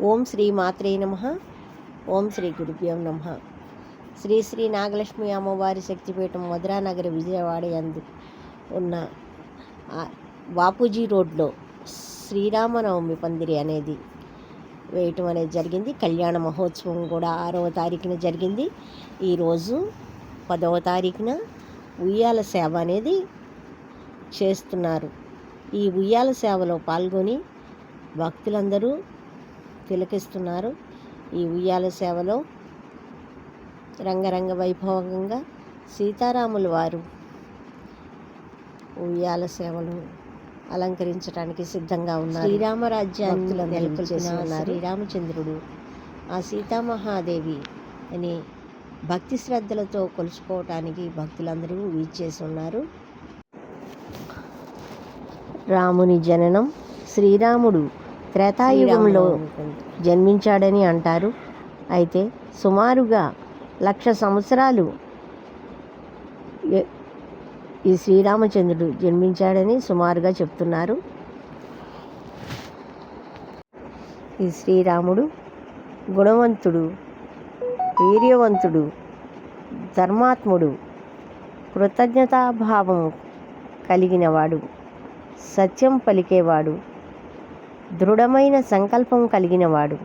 ఓం శ్రీ మాత్రే నమ. ఓం శ్రీ గురుభ్యం నమ. శ్రీ శ్రీ నాగలక్ష్మి అమ్మవారి శక్తిపీఠం మధురానగర్ విజయవాడ ఎందు ఉన్న బాపూజీ రోడ్లో శ్రీరామనవమి పందిరి అనేది వేయటం అనేది జరిగింది. కళ్యాణ మహోత్సవం కూడా ఆరవ తారీఖున జరిగింది. ఈరోజు పదవ తారీఖున ఉయ్యాల సేవ అనేది చేస్తున్నారు. ఈ ఉయ్యాల సేవలో పాల్గొని భక్తులందరూ తిలకిస్తున్నారు ఈ ఉయ్యాల సేవలో. రంగరంగ వైభవంగా సీతారాముల వారు ఉయ్యాల సేవలు అలంకరించడానికి సిద్ధంగా ఉన్నారు. శ్రీరామరాజ్యాన్ని నెలకొల్పిన శ్రీరామచంద్రుడు ఆ సీతామహాదేవి అని భక్తి శ్రద్ధలతో కొలుచుకోవటానికి భక్తులందరూ వీచేసి ఉన్నారు రాముని జననం శ్రీరాముడు త్రేతాయుగంలో జన్మించాడని అంటారు. అయితే సుమారుగా లక్ష సంవత్సరాలు ఈ శ్రీరామచంద్రుడు జన్మించాడని సుమారుగా చెప్తున్నారు. ఈ శ్రీరాముడు గుణవంతుడు వీర్యవంతుడు ధర్మాత్ముడు కృతజ్ఞతాభావం కలిగినవాడు సత్యం పలికేవాడు దృఢమైన సంకల్పం కలిగినవాడు.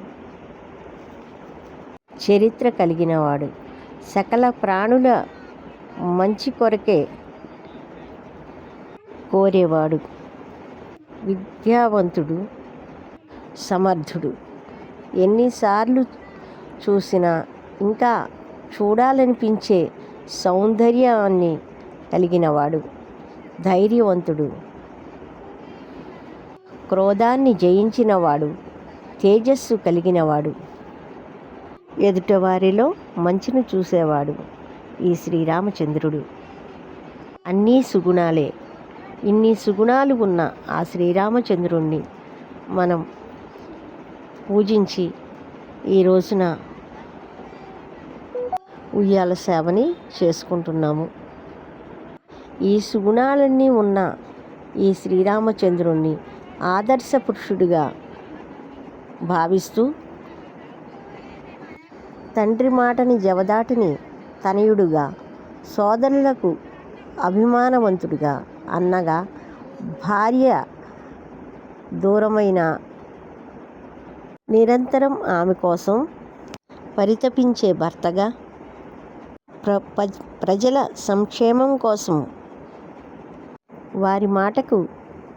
చరిత్ర కలిగినవాడు. సకల ప్రాణుల మంచి కొరకే కోరేవాడు. విద్యావంతుడు సమర్థుడు. ఎన్నిసార్లు చూసినా ఇంకా చూడాలనిపించే సౌందర్యాన్ని కలిగినవాడు. ధైర్యవంతుడు. క్రోధాన్ని జయించినవాడు తేజస్సు కలిగినవాడు. ఎదుటవారిలో మంచిని చూసేవాడు ఈ శ్రీరామచంద్రుడు. అన్నీ సుగుణాలే. ఇన్ని సుగుణాలు ఉన్న ఆ శ్రీరామచంద్రుణ్ణి మనం పూజించి ఈ రోజున ఉయ్యాల సేవని చేసుకుంటున్నాము. ఈ సుగుణాలన్నీ ఉన్న ఈ శ్రీరామచంద్రుణ్ణి ఆదర్శ పురుషుడిగా భావిస్తూ తండ్రి మాటని జవదాటిని తనయుడుగా సోదరులకు అభిమానవంతుడిగా అన్నగా భార్య దూరమైన నిరంతరం ఆమె కోసం పరితపించే భర్తగా ప్ర ప్రజల సంక్షేమం కోసం వారి మాటకు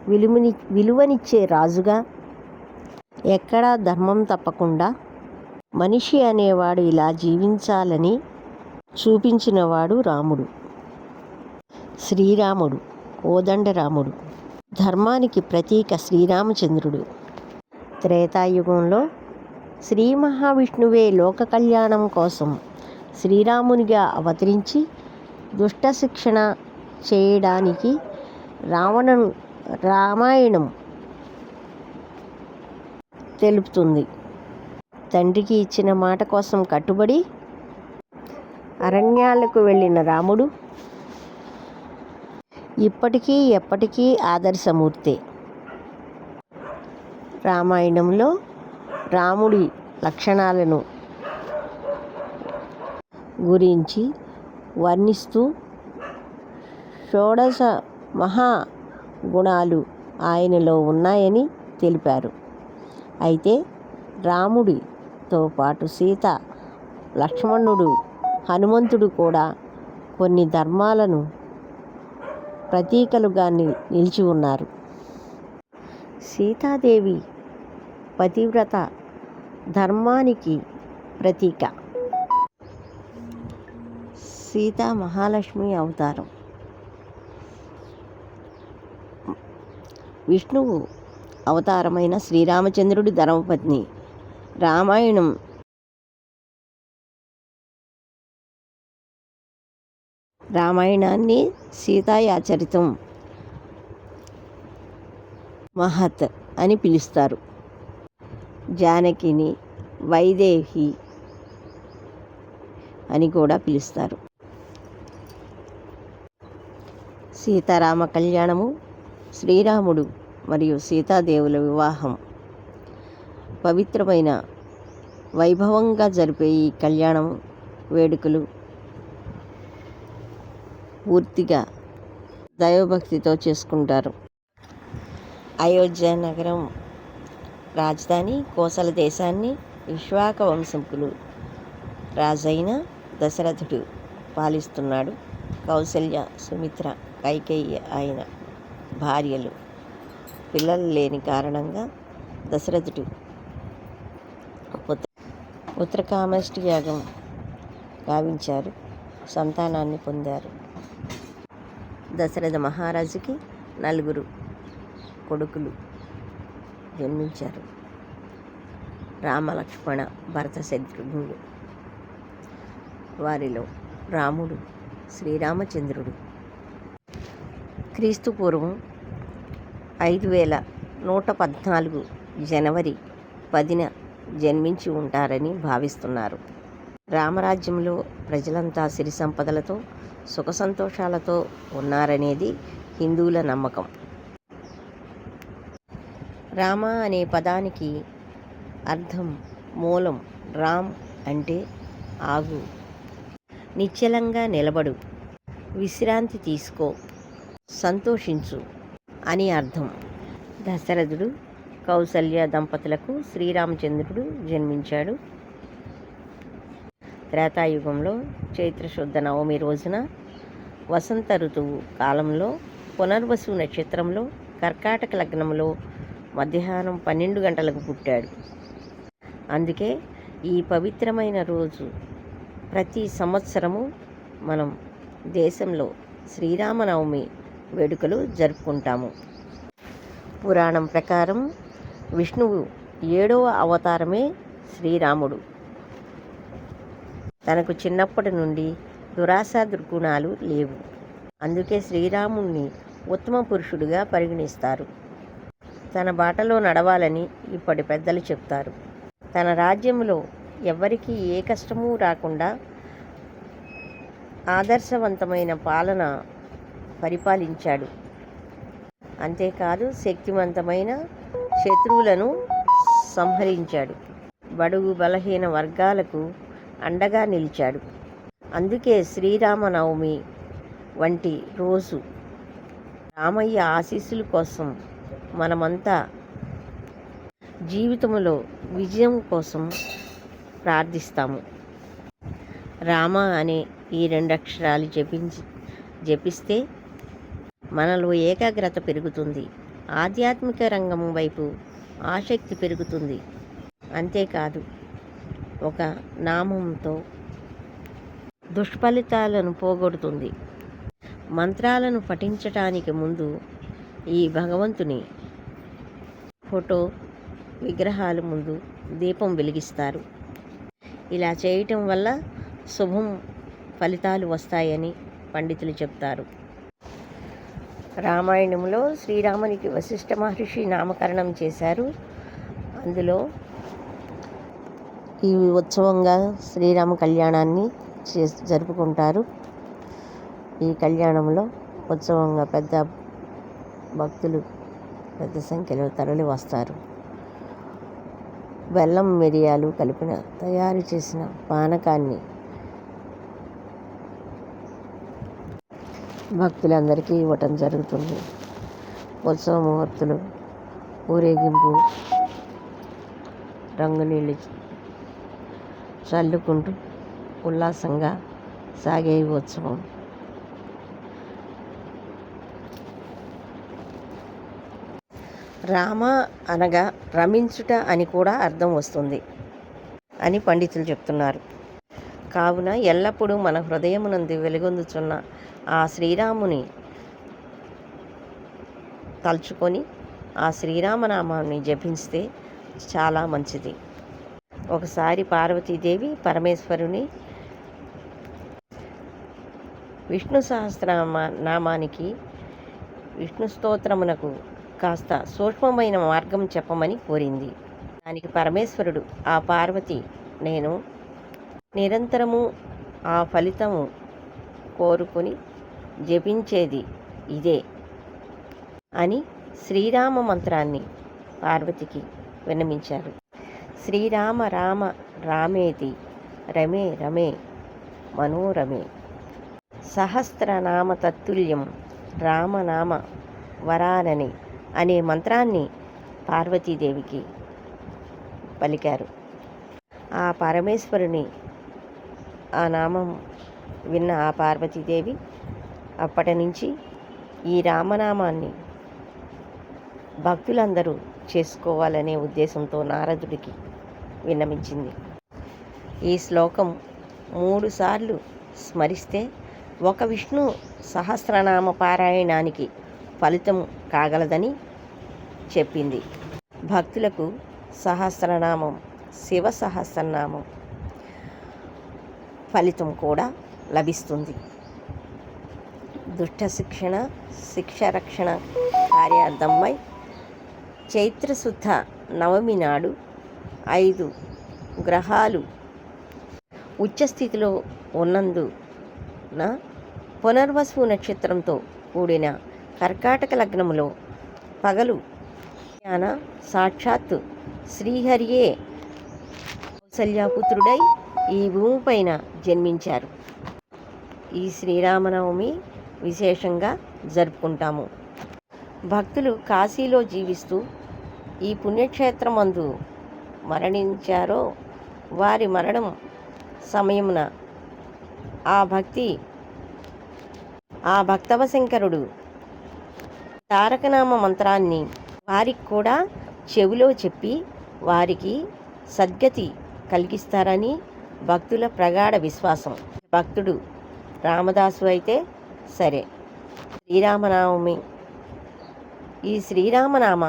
విలువని విలువనిచ్చే రాజుగా ఎక్కడా ధర్మం తప్పకుండా మనిషి అనేవాడు ఇలా జీవించాలని చూపించినవాడు రాముడు. శ్రీరాముడు కోదండరాముడు ధర్మానికి ప్రతీక శ్రీరామచంద్రుడు. త్రేతాయుగంలో శ్రీ మహావిష్ణువే లోక కళ్యాణం కోసం శ్రీరామునిగా అవతరించి దుష్ట శిక్షణ చేయడానికి రావణను రామాయణం తెలుపుతుంది. తండ్రికి ఇచ్చిన మాట కోసం కట్టుబడి అరణ్యాలకు వెళ్ళిన రాముడు ఇప్పటికీ ఎప్పటికీ ఆదర్శమూర్తే. రామాయణంలో రాముడి లక్షణాలను గురించి వర్ణిస్తూ షోడశ మహా గుణాలు ఆయనలో ఉన్నాయని తెలిపారు. అయితే రాముడితో పాటు సీత లక్ష్మణుడు హనుమంతుడు కూడా కొన్ని ధర్మాలను ప్రతీకలుగా ని- నిలిచి ఉన్నారు. సీతాదేవి పతివ్రత ధర్మానికి ప్రతీక. సీతా మహాలక్ష్మి అవతారం. విష్ణువు అవతారమైన శ్రీరామచంద్రుడి ధర్మపత్ని. రామాయణం రామాయణాన్ని సీతాయాచరితం. మహత్ అని పిలుస్తారు. జానకిని వైదేహి అని కూడా పిలుస్తారు. సీతారామ కళ్యాణము శ్రీరాముడు మరియు సీతాదేవుల వివాహం. పవిత్రమైన వైభవంగా జరిపే ఈ కళ్యాణం వేడుకలు పూర్తిగా దైవభక్తితో చేసుకుంటారు. అయోధ్య నగరం రాజధాని కోసల దేశాన్ని విశ్వాక వంశంకులు రాజైన దశరథుడు పాలిస్తున్నాడు. కౌసల్య సుమిత్ర కైకేయి ఆయన భార్యలు. పిల్లలు లేని కారణంగా దశరథుడు పుత్ర పుత్రకామష్టి యాగం గావించారు. సంతానాన్ని పొందారు. దశరథ మహారాజుకి నలుగురు కొడుకులు జన్మించారు. రామలక్ష్మణ భరత శత్రుఘ్నుడు వారిలో రాముడు శ్రీరామచంద్రుడు క్రీస్తు పూర్వం ఐదు వేల నూట పద్నాలుగు జనవరి పదిన జన్మించి ఉంటారని భావిస్తున్నారు. రామరాజ్యంలో ప్రజలంతా సిరి సంపదలతో సుఖ సంతోషాలతో ఉన్నారనేది హిందువుల నమ్మకం. రామ అనే పదానికి అర్థం మూలం రామ్ అంటే ఆగు. నిశ్చలంగా నిలబడు. విశ్రాంతి తీసుకో. సంతోషించు అని అర్థం. దశరథుడు కౌసల్య దంపతులకు శ్రీరామచంద్రుడు జన్మించాడు. త్రేతాయుగంలో చైత్రశుద్ధ నవమి రోజున వసంత ఋతువు కాలంలో పునర్వసు నక్షత్రంలో కర్కాటక లగ్నంలో మధ్యాహ్నం పన్నెండు గంటలకు పుట్టాడు. అందుకే ఈ పవిత్రమైన రోజు ప్రతి సంవత్సరము మనం దేశంలో శ్రీరామనవమి వేడుకలు జరుపుకుంటాము. పురాణం ప్రకారం విష్ణువు ఏడవ అవతారమే శ్రీరాముడు. తనకు చిన్నప్పటి నుండి దురాశ దుర్గుణాలు లేవు. అందుకే శ్రీరాముణ్ణి ఉత్తమ పురుషుడిగా పరిగణిస్తారు. తన బాటలో నడవాలని ఇప్పటి పెద్దలు చెప్తారు. తన రాజ్యంలో ఎవరికీ ఏ కష్టమూ రాకుండా ఆదర్శవంతమైన పాలన పరిపాలించాడు. అంతేకాదు శక్తివంతమైన శత్రువులను సంహరించాడు. బడుగు బలహీన వర్గాలకు అండగా నిలిచాడు. అందుకే శ్రీరామనవమి వంటి రోజు రామయ్య ఆశీస్సుల కోసం మనమంతా జీవితంలో విజయం కోసం ప్రార్థిస్తాము. రామ అనే ఈ రెండు అక్షరాలు జపించి జపిస్తే మనలో ఏకాగ్రత పెరుగుతుంది. ఆధ్యాత్మిక రంగం వైపు ఆసక్తి పెరుగుతుంది. అంతేకాదు ఒక నామంతో దుష్ఫలితాలను పోగొడుతుంది. మంత్రాలను పఠించటానికి ముందు ఈ భగవంతుని ఫోటో విగ్రహాల ముందు దీపం వెలిగిస్తారు. ఇలా చేయటం వల్ల శుభం ఫలితాలు వస్తాయని పండితులు చెప్తారు. రామాయణంలో శ్రీరామునికి వశిష్ఠ మహర్షి నామకరణం చేశారు. అందులో ఈ ఉత్సవంగా శ్రీరామ కళ్యాణాన్ని చే జరుపుకుంటారు. ఈ కళ్యాణంలో ఉత్సవంగా పెద్ద భక్తులు పెద్ద సంఖ్యలో తరలి వస్తారు. బెల్లం మిరియాలు కలిపిన తయారు చేసిన పానకాన్ని భక్తులందరికీ ఇవ్వటం జరుగుతుంది. ఉత్సవ ముహూర్తులు ఊరేగింపు రంగునీళ్ళు చల్లుకుంటూ ఉల్లాసంగా సాగే ఈ ఉత్సవం. రామ అనగా రమించుట అని కూడా అర్థం వస్తుంది అని పండితులు చెప్తున్నారు. కావున ఎల్లప్పుడూ మన హృదయమునందు వెలుగొందుచున్న ఆ శ్రీరాముని తలుచుకొని ఆ శ్రీరామనామాన్ని జపిస్తే చాలా మంచిది. ఒకసారి పార్వతీదేవి పరమేశ్వరుని విష్ణు సహస్రనామ నామానికి విష్ణు స్తోత్రమునకు కాస్త సూక్ష్మమైన మార్గం చెప్పమని కోరింది. దానికి పరమేశ్వరుడు ఆ పార్వతి నేను నిరంతరము ఆ ఫలితము కోరుకొని జపించేది ఇదే అని శ్రీరామ మంత్రాన్ని పార్వతికి విన్నమించారు శ్రీరామ రామ రామేతి రమే రమే మనోరమే సహస్రనామ తత్తుల్యం రామనామ వరానని అనే మంత్రాన్ని పార్వతీదేవికి పలికారు. ఆ పరమేశ్వరుని ఆ నామం విన్న ఆ పార్వతీదేవి అప్పటి నుంచి ఈ రామనామాన్ని భక్తులందరూ చేసుకోవాలనే ఉద్దేశంతో నారదుడికి విన్నమించింది ఈ శ్లోకం మూడుసార్లు స్మరిస్తే ఒక విష్ణు సహస్రనామ పారాయణానికి ఫలితం కాగలదని చెప్పింది. భక్తులకు సహస్రనామం శివ సహస్రనామం ఫలితం కూడా లభిస్తుంది. దుష్ట శిక్షణ శిక్ష రక్షణ కార్యార్థమై చైత్రశుద్ధ నవమి నాడు ఐదు గ్రహాలు ఉచ్చస్థితిలో ఉన్నందున పునర్వసు నక్షత్రంతో కూడిన కర్కాటక లగ్నములో పగలు జ్ఞాన సాక్షాత్తు శ్రీహరియే కౌసల్యాపుత్రుడై ఈ భూమిపైన జన్మించారు. ఈ శ్రీరామనవమి విశేషంగా జరుపుకుంటాము. భక్తులు కాశీలో జీవిస్తూ ఈ పుణ్యక్షేత్రమందు మరణించారో వారి మరణం సమయమున ఆ భక్తి ఆ భక్తవశంకరుడు తారకనామ మంత్రాన్ని వారికి కూడా చెవిలో చెప్పి వారికి సద్గతి కలిగిస్తారని భక్తుల ప్రగాఢ విశ్వాసం. భక్తుడు రామదాసు అయితే సరే. శ్రీరామనవమి. ఈ శ్రీరామనామ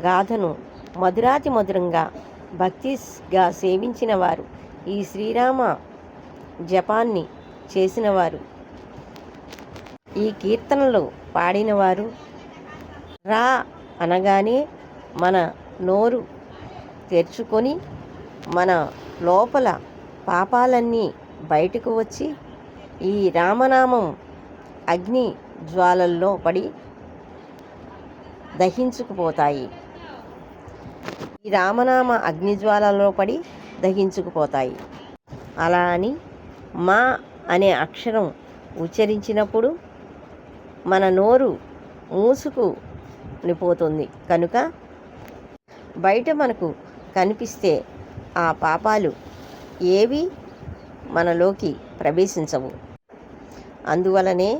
గాథను మధురాతి మధురంగా భక్తిగా సేవించిన వారు ఈ శ్రీరామ జపాన్ని చేసినవారు. ఈ కీర్తనలు పాడినవారు. రా అనగానే మన నోరు తెరుచుకొని మన లోపల పాపాలన్నీ బయటకు వచ్చి ఈ రామనామం అగ్ని జ్వాలల్లో పడి దహించుకుపోతాయి. ఈ రామనామ అగ్నిజ్వాలలో పడి దహించుకుపోతాయి. అలా అని మా అనే అక్షరం ఉచ్చరించినప్పుడు మన నోరు మూసుకునిపోతుంది. కనుక బయట మనకు కనిపిస్తే ఆ పాపాలు ఏవి మనలోకి ప్రవేశించవు. అందువలనే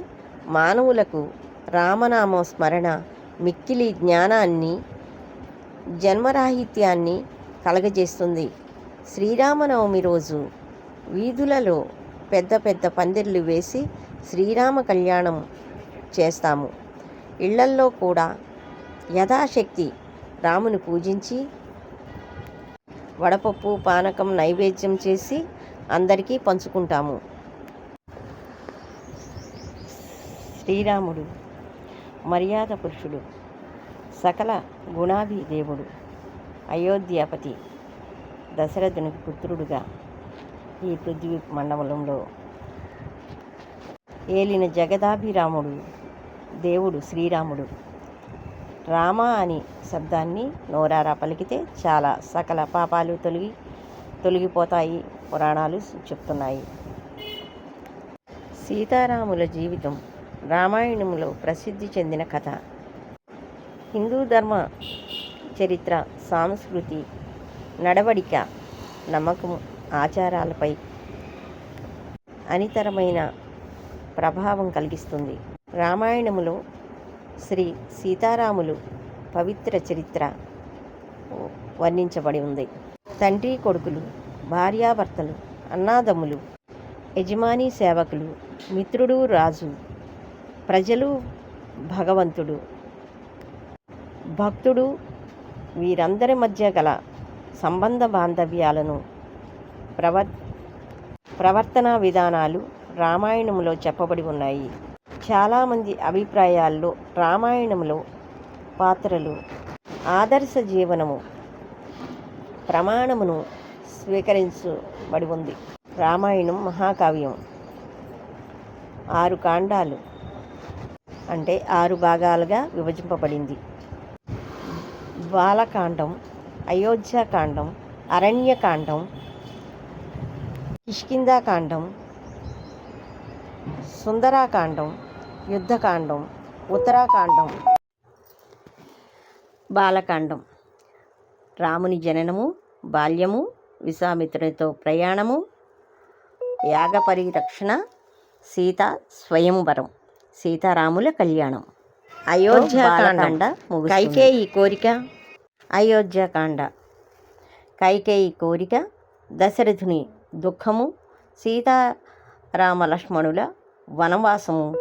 మానవులకు రామనామ స్మరణ మిక్కిలి జ్ఞానాన్ని జన్మరాహిత్యాన్ని కలగజేస్తుంది. శ్రీరామనవమి రోజు వీధులలో పెద్ద పెద్ద పందిర్లు వేసి శ్రీరామ కళ్యాణం చేస్తాము. ఇళ్ళల్లో కూడా యథాశక్తి రాముని పూజించి వడపప్పు పానకం నైవేద్యం చేసి అందరికీ పంచుకుంటాము. శ్రీరాముడు మర్యాద పురుషుడు సకల గుణాభి దేవుడు అయోధ్యాపతి దశరథునికి పుత్రుడుగా ఈ పృథ్వీ మండలంలో ఏలిన జగదాభిరాముడు దేవుడు శ్రీరాముడు. రామ అని శబ్దాన్ని నోరారా పలికితే చాలా సకల పాపాలు తొలగి తొలగిపోతాయి పురాణాలు చెప్తున్నాయి. సీతారాముల జీవితం రామాయణంలో ప్రసిద్ధి చెందిన కథ. హిందూ ధర్మ చరిత్ర సాంస్కృతి నడవడిక నమ్మకం ఆచారాలపై అనితరమైన ప్రభావం కలిగిస్తుంది. రామాయణములో శ్రీ సీతారాములు పవిత్ర చరిత్ర వర్ణించబడి ఉంది. తండ్రి కొడుకులు భార్యాభర్తలు అన్నాదమ్ములు యజమాని సేవకులు మిత్రుడు రాజు ప్రజలు భగవంతుడు. భక్తుడు వీరందరి మధ్య గల సంబంధ బాంధవ్యాలను ప్రవర్ ప్రవర్తనా విధానాలు రామాయణంలో చెప్పబడి ఉన్నాయి. చాలామంది అభిప్రాయాల్లో రామాయణంలో పాత్రలు ఆదర్శ జీవనము ప్రమాణమును స్వీకరించబడి ఉంది. రామాయణం మహాకావ్యం. ఆరు కాండాలు. అంటే ఆరు భాగాలుగా విభజింపబడింది. బాలకాండం అయోధ్యాకాండం అరణ్యకాండం కిష్కిందాకాండం సుందరాకాండం యుద్ధకాండం ఉత్తరాకాండం. బాలకాండం. రాముని జననము బాల్యము విశ్వామిత్రునితో ప్రయాణము యాగ పరిరక్షణ సీత స్వయంవరం. సీతారాముల కళ్యాణం. అయోధ్యకాండ కైకేయి కోరిక? అయోధ్యకాండ కైకేయి కోరిక దశరథుని దుఃఖము సీతారామ లక్ష్మణుల వనవాసము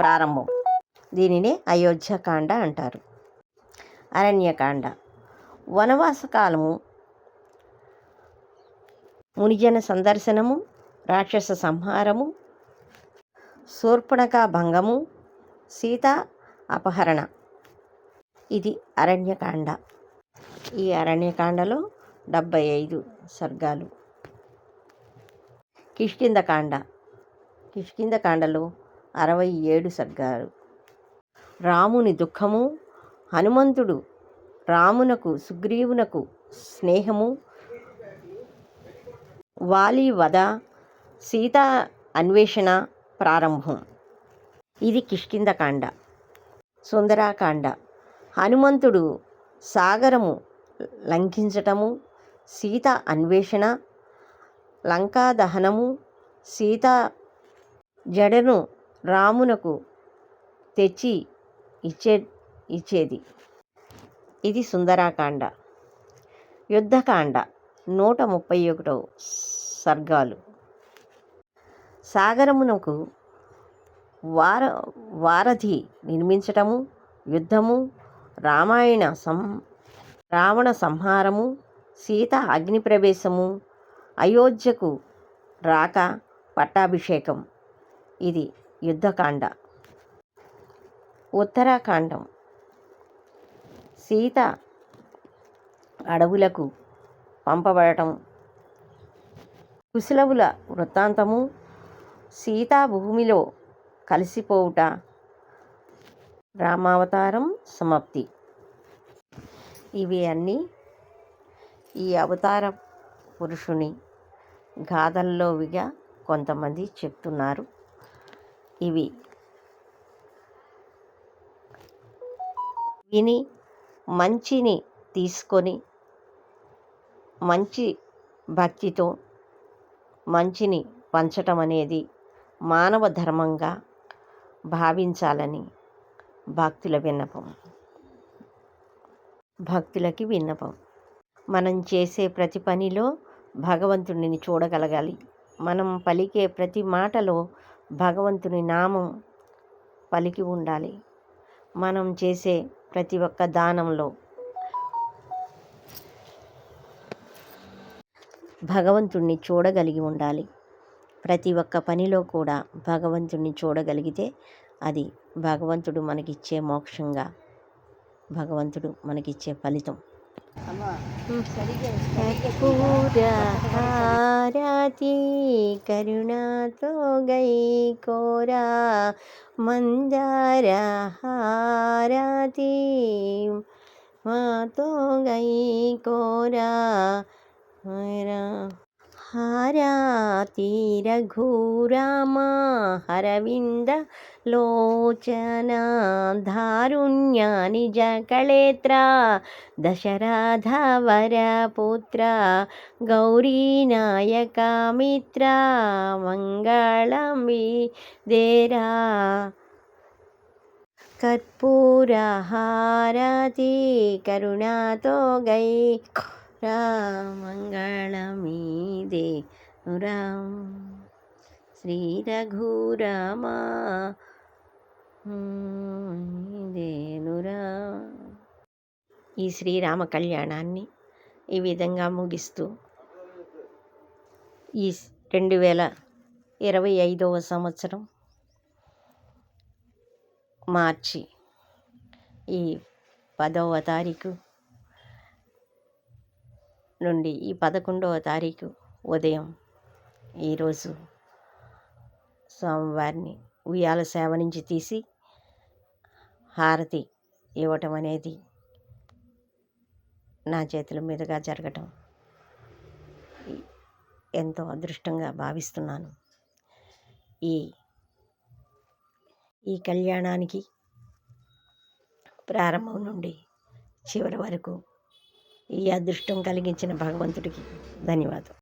ప్రారంభం. దీనినే అయోధ్యకాండ అంటారు. అరణ్యకాండ. వనవాస కాలము మునిజన సందర్శనము రాక్షస సంహారము శూర్పణక భంగము సీత అపహరణ. ఇది అరణ్యకాండ. ఈ అరణ్యకాండలో డెబ్భై ఐదు సర్గాలు కిష్కిందకాండ కిష్కిందకాండలో అరవై ఏడు సర్గాలు రాముని దుఃఖము హనుమంతుడు రామునకు సుగ్రీవునకు స్నేహము వాలి వధ సీత అన్వేషణ ప్రారంభం. ఇది కిష్కిందకాండ సుందరాకాండ. హనుమంతుడు సాగరము లంఘించటము సీత అన్వేషణ లంకా దహనము సీత జడను రామునకు తెచ్చి ఇచ్చే ఇచ్చేది. ఇది సుందరాకాండ. యుద్ధకాండ నూట ముప్పై ఒకటో సర్గాలు. సాగరమునకు వార వారధి నిర్మించటము యుద్ధము రామాయణ సం రావణ సంహారము సీత అగ్ని ప్రవేశము అయోధ్యకు రాక పట్టాభిషేకం. ఇది యుద్ధకాండ. ఉత్తరాఖండం. సీత అడవులకు పంపబడటం. కుశలవుల వృత్తాంతము సీతా భూమిలో కలిసిపోవుట. రామావతారం సమాప్తి. ఇవి అన్నీ ఈ అవతార పురుషుని గాథల్లోవిగా కొంతమంది చెప్తున్నారు. ఇవి విని మంచిని తీసుకొని మంచి భక్తితో మంచిని పంచటం అనేది మానవ ధర్మంగా భావించాలని భక్తుల విన్నపం. భక్తులకి విన్నపం. మనం చేసే ప్రతి పనిలో భగవంతుడిని చూడగలగాలి. మనం పలికే ప్రతి మాటలో భగవంతుని నామం పలికి ఉండాలి. మనం చేసే ప్రతి ఒక్క దానంలో భగవంతుణ్ణి చూడగలిగి ఉండాలి. ప్రతి ఒక్క పనిలో కూడా భగవంతుణ్ణి చూడగలిగితే అది భగవంతుడు మనకిచ్చే మోక్షంగా భగవంతుడు మనకిచ్చే ఫలితం. హారతి కరుణాతో గై కోరా మందార హారతి మాతో గై కోరా. మరా రఘురామా హరవింద లోచన ధారుణ్య నిజ కళేత్ర దశరథ వరపుత్ర గౌరీనాయక మిత్ర మంగళం దేరా రామ్ శ్రీ రఘురామా దేనురా ఈ శ్రీరామ కళ్యాణాన్ని ఈ విధంగా ముగిస్తూ ఈ రెండు వేల ఇరవై ఐదవ సంవత్సరం మార్చి ఈ పదవ తారీఖు నుండి ఈ పదకొండవ తారీఖు ఉదయం. ఈరోజు స్వామివారిని ఉయ్యాల సేవ నుంచి తీసి హారతి ఇవ్వటం అనేది నా చేతుల మీదుగా జరగటం ఎంతో అదృష్టంగా భావిస్తున్నాను. ఈ ఈ కళ్యాణానికి ప్రారంభం నుండి చివరి వరకు ఈ అదృష్టం కలిగించిన భగవంతుడికి ధన్యవాదం.